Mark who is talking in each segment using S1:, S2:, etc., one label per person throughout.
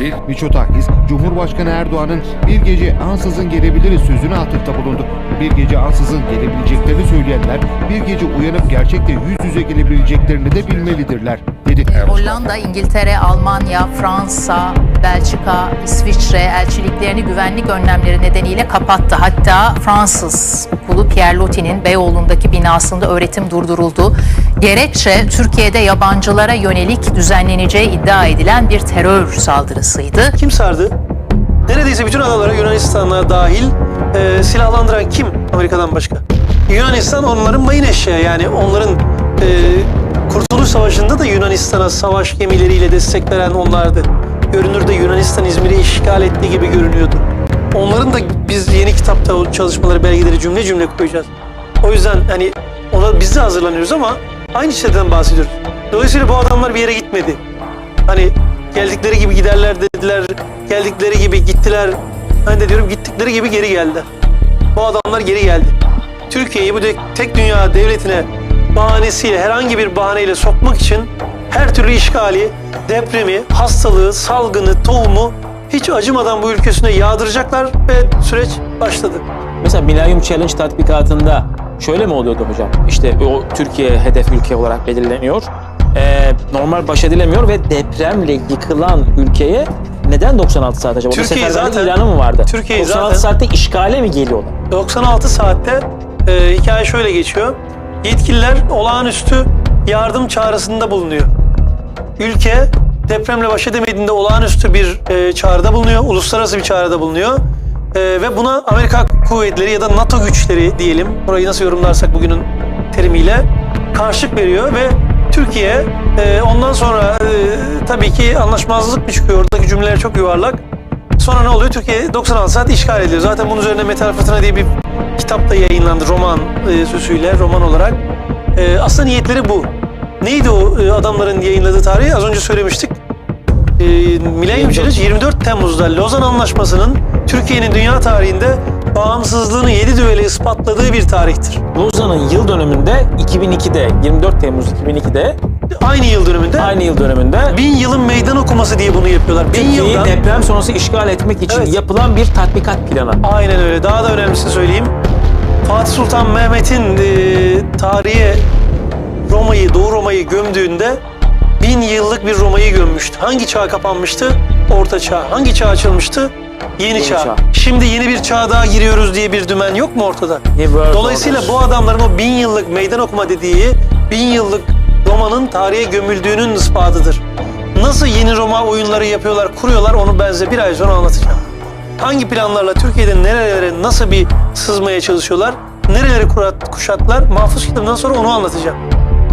S1: demişti.
S2: Miçotakis, Cumhurbaşkanı Erdoğan'ın bir gece ansızın gelebiliriz sözüne atıfta bulundu. Bir gece ansızın gelebileceklerini söyleyenler bir gece uyanıp gerçekte yüz yüze gelebileceklerini de bilmelidirler dedi.
S3: Hollanda, İngiltere, Almanya, Fransa, Belçika, İsviçre elçiliklerini güvenlik önlemleri nedeniyle kapattı. Hatta Fransız okulu Pierre Loti'nin Beyoğlu'ndaki binasında öğretim durduruldu. Gerekçe Türkiye'de yabancılara yönelik düzenleneceği iddia edilen bir terör saldırısıydı.
S4: Kim sardı? Neredeyse bütün adalara Yunanistan'a dahil e, silahlandıran kim Amerika'dan başka? Yunanistan onların mayın eşeği yani onların e, Kurtuluş Savaşı'nda da Yunanistan'a savaş gemileriyle destek veren onlardı. Görünürde Yunanistan İzmir'i işgal ettiği gibi görünüyordu. Onların da biz yeni kitapta çalışmaları, belgeleri cümle cümle koyacağız. O yüzden hani ona biz de hazırlanıyoruz ama aynı şeyden bahsediyoruz. Dolayısıyla bu adamlar bir yere gitmedi. Hani geldikleri gibi giderler dediler, geldikleri gibi gittiler. Ben de diyorum gittikleri gibi geri geldiler. Bu adamlar geri geldi. Türkiye'yi bu tek dünya devletine bahanesiyle, herhangi bir bahaneyle sokmak için her türlü işgali, depremi, hastalığı, salgını, tohumu hiç acımadan bu ülkesine yağdıracaklar ve süreç başladı.
S5: Mesela Millennium Challenge tatbikatında şöyle mi oluyordu hocam? İşte o Türkiye hedef ülke olarak belirleniyor. Ee, normal baş edilemiyor ve depremle yıkılan ülkeye neden 96 saat acaba?
S4: Türkiye zaten-
S5: ilanı mı vardı?
S4: Türkiye
S5: 96
S4: zaten-
S5: saatte işgale mi geliyorlar?
S4: 96 saatte e, hikaye şöyle geçiyor. Yetkililer olağanüstü yardım çağrısında bulunuyor. Ülke depremle baş edemediğinde olağanüstü bir e, çağrıda bulunuyor, uluslararası bir çağrıda bulunuyor. E, ve buna Amerika kuvvetleri ya da NATO güçleri diyelim, burayı nasıl yorumlarsak bugünün terimiyle karşılık veriyor ve Türkiye e, ondan sonra e, tabii ki anlaşmazlık mı çıkıyor? Oradaki cümleler çok yuvarlak. Sonra ne oluyor? Türkiye 96 saat işgal ediyor. Zaten bunun üzerine Metal Fırtına diye bir kitap da yayınlandı roman e, süsüyle, roman olarak. E, aslında niyetleri bu. Neydi o e, adamların yayınladığı tarihi? Az önce söylemiştik. E, Millennium Challenge 24 Temmuz'da Lozan Anlaşması'nın Türkiye'nin dünya tarihinde bağımsızlığını yedi düvele ispatladığı bir tarihtir.
S5: Lozan'ın yıl dönümünde 2002'de 24 Temmuz 2002'de
S4: Aynı yıl dönümünde
S5: aynı yıl dönümünde
S4: bin yılın meydan okuması diye bunu yapıyorlar. Bin yıldan
S5: deprem sonrası işgal etmek için
S4: Evet.
S5: yapılan bir tatbikat planı.
S4: Aynen öyle. Daha da önemlisini söyleyeyim. Fatih Sultan Mehmet'in e, tarihe Roma'yı, Doğu Roma'yı gömdüğünde bin yıllık bir Roma'yı gömmüştü. Hangi çağ kapanmıştı? Orta çağ. Hangi çağ açılmıştı? Yeni,
S5: Yeni
S4: çağ.
S5: çağ.
S4: Şimdi yeni bir çağ daha giriyoruz diye bir dümen yok mu ortada? Dolayısıyla bu adamların o bin yıllık meydan okuma dediği bin yıllık Roma'nın tarihe gömüldüğünün ispatıdır. Nasıl yeni Roma oyunları yapıyorlar, kuruyorlar onu ben size bir ay sonra anlatacağım. Hangi planlarla Türkiye'de nerelere nasıl bir sızmaya çalışıyorlar, nereleri kurat- kuşattılar, mahfuz kitabından sonra onu anlatacağım.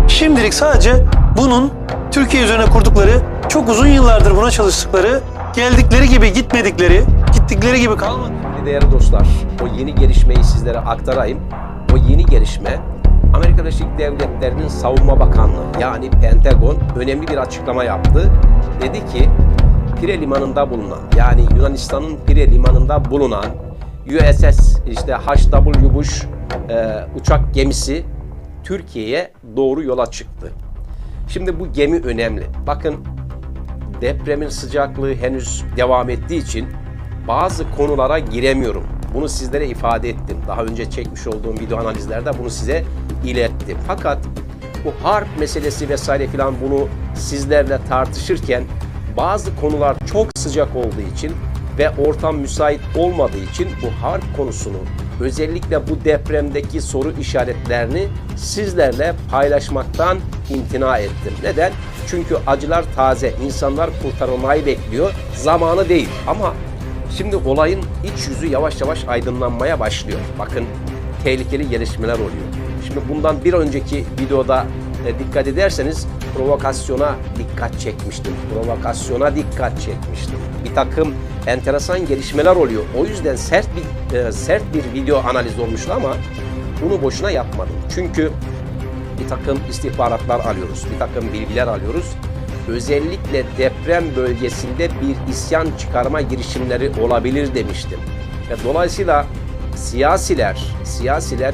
S4: Şimdilik sadece bunun Türkiye üzerine kurdukları, çok uzun yıllardır buna çalıştıkları, geldikleri gibi gitmedikleri, gittikleri gibi kalmadı.
S6: Değerli dostlar, o yeni gelişmeyi sizlere aktarayım. O yeni gelişme Amerika Birleşik Devletleri'nin Savunma Bakanlığı yani Pentagon önemli bir açıklama yaptı. Dedi ki Pire Limanı'nda bulunan yani Yunanistan'ın Pire Limanı'nda bulunan USS işte H.W. Bush e, uçak gemisi Türkiye'ye doğru yola çıktı. Şimdi bu gemi önemli. Bakın depremin sıcaklığı henüz devam ettiği için bazı konulara giremiyorum. Bunu sizlere ifade ettim. Daha önce çekmiş olduğum video analizlerde bunu size ilettim. Fakat bu harp meselesi vesaire filan bunu sizlerle tartışırken bazı konular çok sıcak olduğu için ve ortam müsait olmadığı için bu harp konusunu özellikle bu depremdeki soru işaretlerini sizlerle paylaşmaktan imtina ettim. Neden? Çünkü acılar taze, insanlar kurtarılmayı bekliyor, zamanı değil. Ama şimdi olayın iç yüzü yavaş yavaş aydınlanmaya başlıyor. Bakın tehlikeli gelişmeler oluyor. Şimdi bundan bir önceki videoda e, dikkat ederseniz provokasyona dikkat çekmiştim. Provokasyona dikkat çekmiştim. Bir takım enteresan gelişmeler oluyor. O yüzden sert bir e, sert bir video analiz olmuştu ama bunu boşuna yapmadım. Çünkü bir takım istihbaratlar alıyoruz, bir takım bilgiler alıyoruz. Özellikle deprem bölgesinde bir isyan çıkarma girişimleri olabilir demiştim. Ve dolayısıyla siyasiler, siyasiler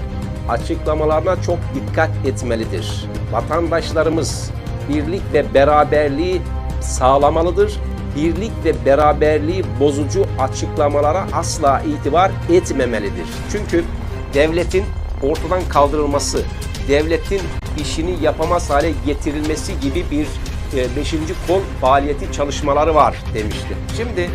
S6: açıklamalarına çok dikkat etmelidir. Vatandaşlarımız birlik ve beraberliği sağlamalıdır birlik ve beraberliği bozucu açıklamalara asla itibar etmemelidir. Çünkü devletin ortadan kaldırılması, devletin işini yapamaz hale getirilmesi gibi bir e, beşinci kol faaliyeti çalışmaları var demişti. Şimdi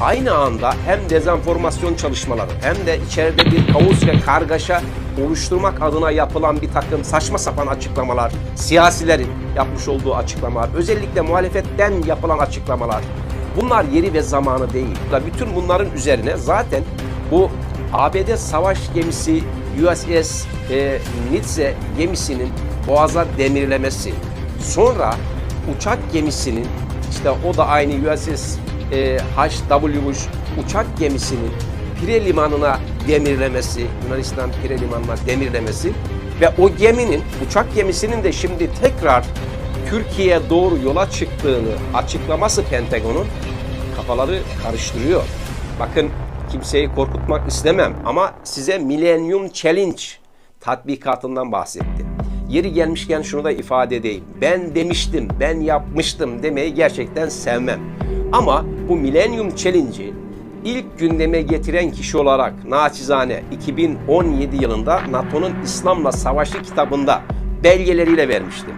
S6: aynı anda hem dezenformasyon çalışmaları hem de içeride bir kaos ve kargaşa oluşturmak adına yapılan bir takım saçma sapan açıklamalar, siyasilerin yapmış olduğu açıklamalar, özellikle muhalefetten yapılan açıklamalar bunlar yeri ve zamanı değil. Bütün bunların üzerine zaten bu ABD savaş gemisi USS e, Nitze gemisinin boğaza demirlemesi, sonra uçak gemisinin işte o da aynı USS e, HW uçak gemisinin Pire limanına demirlemesi, Yunanistan Pire limanına demirlemesi ve o geminin, uçak gemisinin de şimdi tekrar Türkiye'ye doğru yola çıktığını açıklaması Pentagon'un kafaları karıştırıyor. Bakın kimseyi korkutmak istemem ama size Millennium Challenge tatbikatından bahsettim. Yeri gelmişken şunu da ifade edeyim. Ben demiştim, ben yapmıştım demeyi gerçekten sevmem. Ama bu Millennium Challenge'i ilk gündeme getiren kişi olarak naçizane 2017 yılında NATO'nun İslam'la Savaşı kitabında belgeleriyle vermiştim.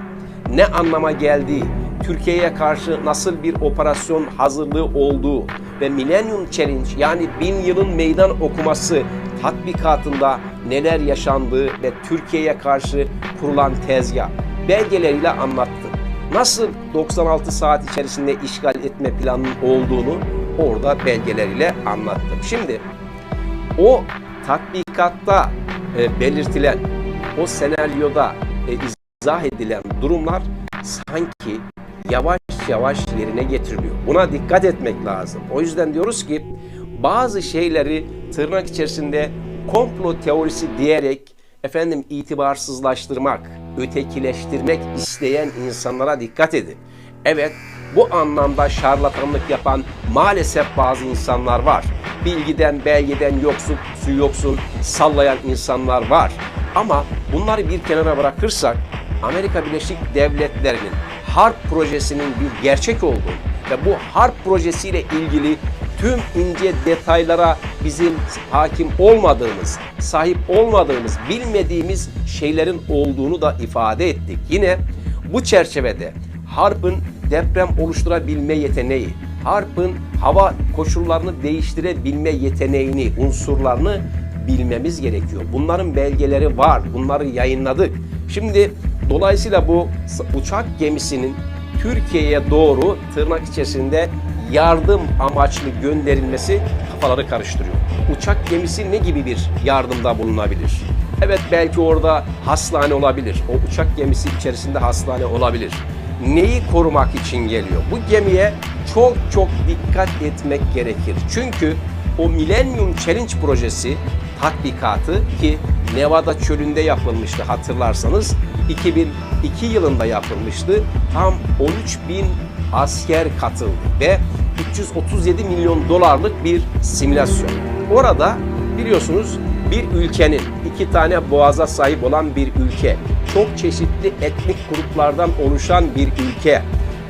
S6: Ne anlama geldiği, Türkiye'ye karşı nasıl bir operasyon hazırlığı olduğu ve Millennium Challenge yani bin yılın meydan okuması tatbikatında neler yaşandığı ve Türkiye'ye karşı kurulan tezgah belgeleriyle anlattı. Nasıl 96 saat içerisinde işgal etme planının olduğunu orada belgeleriyle anlattım. Şimdi o tatbikatta e, belirtilen, o senaryoda e, izah edilen durumlar sanki yavaş yavaş yerine getiriliyor. Buna dikkat etmek lazım. O yüzden diyoruz ki bazı şeyleri tırnak içerisinde komplo teorisi diyerek efendim itibarsızlaştırmak, ötekileştirmek isteyen insanlara dikkat edin. Evet, bu anlamda şarlatanlık yapan maalesef bazı insanlar var. Bilgiden, belgeden yoksun, su yoksun sallayan insanlar var. Ama bunları bir kenara bırakırsak Amerika Birleşik Devletleri'nin harp projesinin bir gerçek olduğu ve bu harp projesiyle ilgili tüm ince detaylara bizim hakim olmadığımız, sahip olmadığımız, bilmediğimiz şeylerin olduğunu da ifade ettik. Yine bu çerçevede harpın deprem oluşturabilme yeteneği, harpın hava koşullarını değiştirebilme yeteneğini, unsurlarını bilmemiz gerekiyor. Bunların belgeleri var. Bunları yayınladık. Şimdi dolayısıyla bu uçak gemisinin Türkiye'ye doğru tırnak içerisinde yardım amaçlı gönderilmesi kafaları karıştırıyor. Uçak gemisi ne gibi bir yardımda bulunabilir? Evet belki orada hastane olabilir. O uçak gemisi içerisinde hastane olabilir. Neyi korumak için geliyor? Bu gemiye çok çok dikkat etmek gerekir. Çünkü o Millennium Challenge projesi tatbikatı ki Nevada çölünde yapılmıştı hatırlarsanız 2002 yılında yapılmıştı. Tam 13 bin asker katıldı ve 337 milyon dolarlık bir simülasyon. Orada biliyorsunuz bir ülkenin iki tane boğaza sahip olan bir ülke, çok çeşitli etnik gruplardan oluşan bir ülke,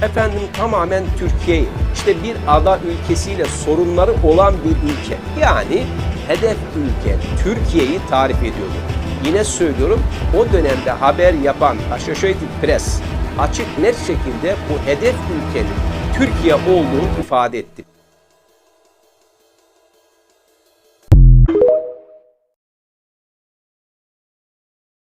S6: efendim tamamen Türkiye'yi, işte bir ada ülkesiyle sorunları olan bir ülke. Yani hedef ülke Türkiye'yi tarif ediyordu. Yine söylüyorum o dönemde haber yapan Associated Press açık net şekilde bu hedef ülkenin Türkiye olduğunu ifade etti.